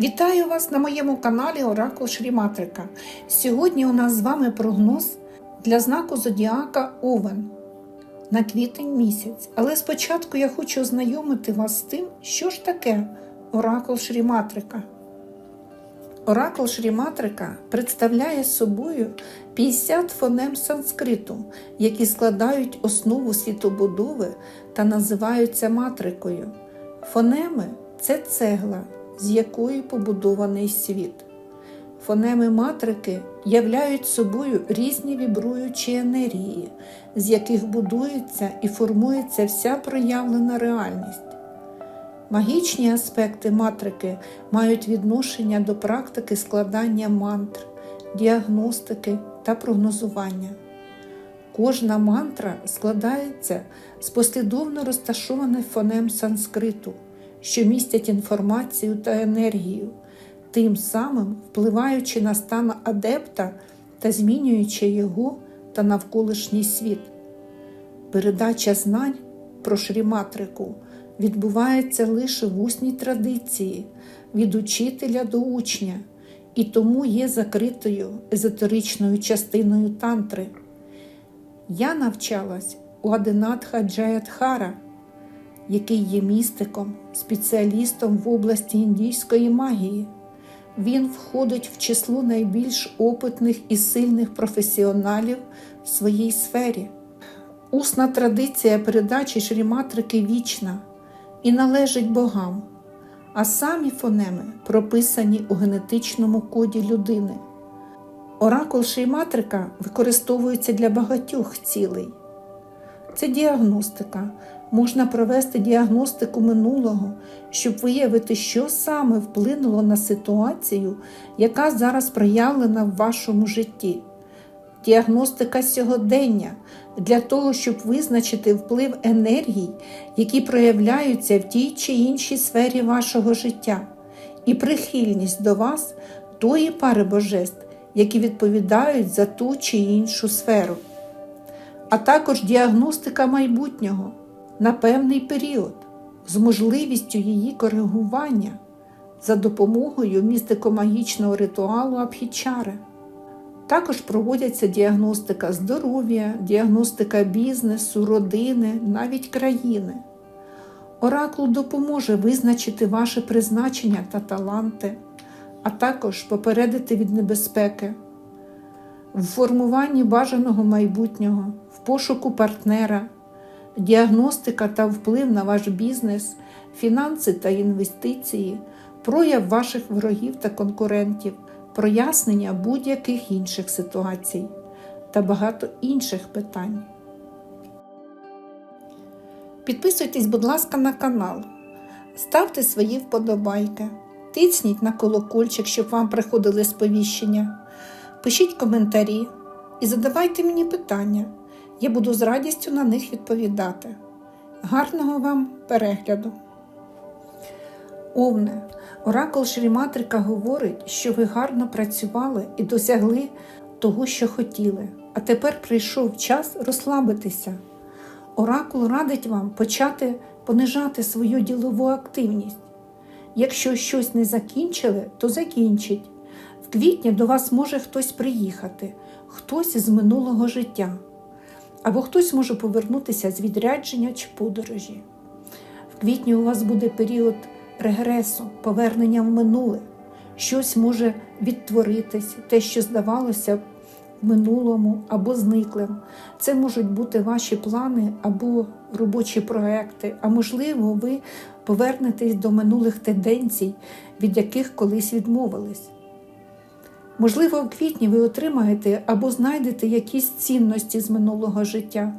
Вітаю вас на моєму каналі Оракул Шріматрика. Сьогодні у нас з вами прогноз для знаку Зодіака Овен на квітень місяць. Але спочатку я хочу ознайомити вас з тим, що ж таке Оракул Шріматрика. Оракул Шріматрика представляє собою 50 фонем санскриту, які складають основу світобудови та називаються матрикою. Фонеми це цегла, з якої побудований світ. Фонеми матрики являють собою різні вібруючі енергії, з яких будується і формується вся проявлена реальність. Магічні аспекти матрики мають відношення до практики складання мантр, діагностики та прогнозування. Кожна мантра складається з послідовно розташованих фонем санскриту, що містять інформацію та енергію, тим самим впливаючи на стан адепта та змінюючи його та навколишній світ. Передача знань про шріматрику відбувається лише в усній традиції від учителя до учня і тому є закритою езотеричною частиною тантри. Я навчалась у Адинатха Джаядхара, який є містиком, спеціалістом в області індійської магії. Він входить в число найбільш опитних і сильних професіоналів в своїй сфері. Усна традиція передачі шріматрики вічна і належить богам, а самі фонеми прописані у генетичному коді людини. Оракул шріматрика використовується для багатьох цілей. Це діагностика. Можна провести діагностику минулого, щоб виявити, що саме вплинуло на ситуацію, яка зараз проявлена в вашому житті. Діагностика сьогодення для того, щоб визначити вплив енергій, які проявляються в тій чи іншій сфері вашого життя, і прихильність до вас тої пари божеств, які відповідають за ту чи іншу сферу, а також діагностика майбутнього на певний період з можливістю її коригування за допомогою містико-магічного ритуалу Абхічари. Також проводяться діагностика здоров'я, діагностика бізнесу, родини, навіть країни. Оракул допоможе визначити ваше призначення та таланти, а також попередити від небезпеки, в формуванні бажаного майбутнього, в пошуку партнера, діагностика та вплив на ваш бізнес, фінанси та інвестиції, прояв ваших ворогів та конкурентів прояснення будь-яких інших ситуацій та багато інших питань. Підписуйтесь, будь ласка, на канал, ставте свої вподобайки, тисніть на колокольчик, щоб вам приходили сповіщення, пишіть коментарі і задавайте мені питання. Я буду з радістю на них відповідати. Гарного вам перегляду! Овне, оракул Шріматрика говорить, що ви гарно працювали і досягли того, що хотіли, а тепер прийшов час розслабитися. Оракул радить вам почати понижати свою ділову активність. Якщо щось не закінчили, то закінчіть. В квітні до вас може хтось приїхати, хтось з минулого життя, або хтось може повернутися з відрядження чи подорожі. В квітні у вас буде період регресу, повернення в минуле. Щось може відтворитись, те, що здавалося в минулому або зниклим. Це можуть бути ваші плани або робочі проекти, а можливо, ви повернетесь до минулих тенденцій, від яких колись відмовились. Можливо, в квітні ви отримаєте або знайдете якісь цінності з минулого життя.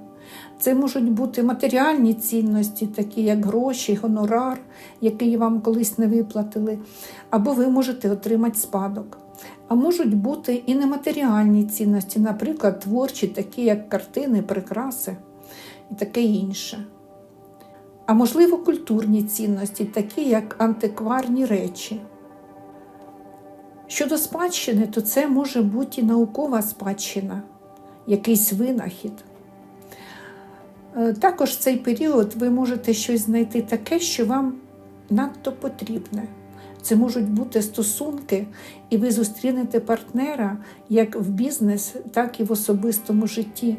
Це можуть бути матеріальні цінності, такі як гроші, гонорар, який вам колись не виплатили, або ви можете отримати спадок. А можуть бути і нематеріальні цінності, наприклад, творчі, такі як картини, прикраси і таке інше. А можливо, культурні цінності, такі як антикварні речі. Щодо спадщини, то це може бути наукова спадщина, якийсь винахід. Е, Також в цей період ви можете щось знайти таке, що вам надто потрібне. Це можуть бути стосунки, і ви зустрінете партнера як в бізнес, так і в особистому житті.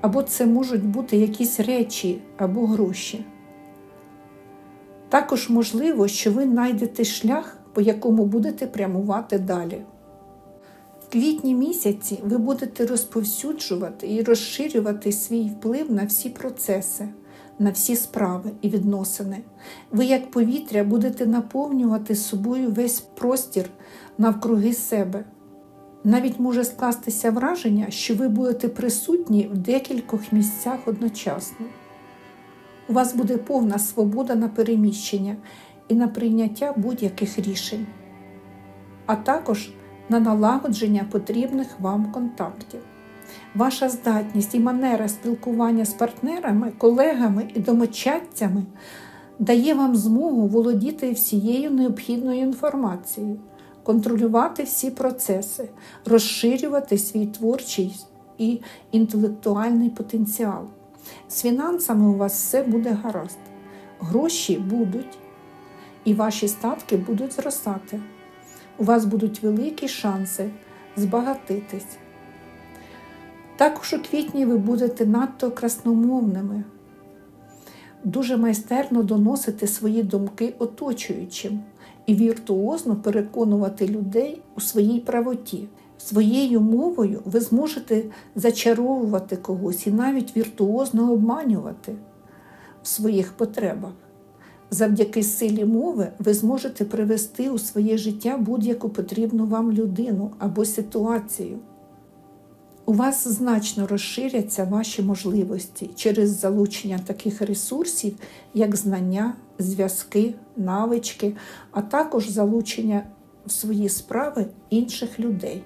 Або це можуть бути якісь речі або гроші. Також можливо, що ви знайдете шлях, по якому будете прямувати далі. В квітні місяці ви будете розповсюджувати і розширювати свій вплив на всі процеси, на всі справи і відносини. Ви, як повітря, будете наповнювати собою весь простір навкруги себе. Навіть може скластися враження, що ви будете присутні в декількох місцях одночасно. У вас буде повна свобода на переміщення і на прийняття будь-яких рішень, а також на налагодження потрібних вам контактів. Ваша здатність і манера спілкування з партнерами, колегами і домочадцями дає вам змогу володіти всією необхідною інформацією, контролювати всі процеси, розширювати свій творчий і інтелектуальний потенціал. З фінансами у вас все буде гаразд. Гроші будуть, і ваші статки будуть зростати. У вас будуть великі шанси збагатитись. Також у квітні ви будете надто красномовними, дуже майстерно доносити свої думки оточуючим і віртуозно переконувати людей у своїй правоті. Своєю мовою ви зможете зачаровувати когось і навіть віртуозно обманювати в своїх потребах. Завдяки силі мови ви зможете привести у своє життя будь-яку потрібну вам людину або ситуацію. У вас значно розширяться ваші можливості через залучення таких ресурсів, як знання, зв'язки, навички, а також залучення в свої справи інших людей.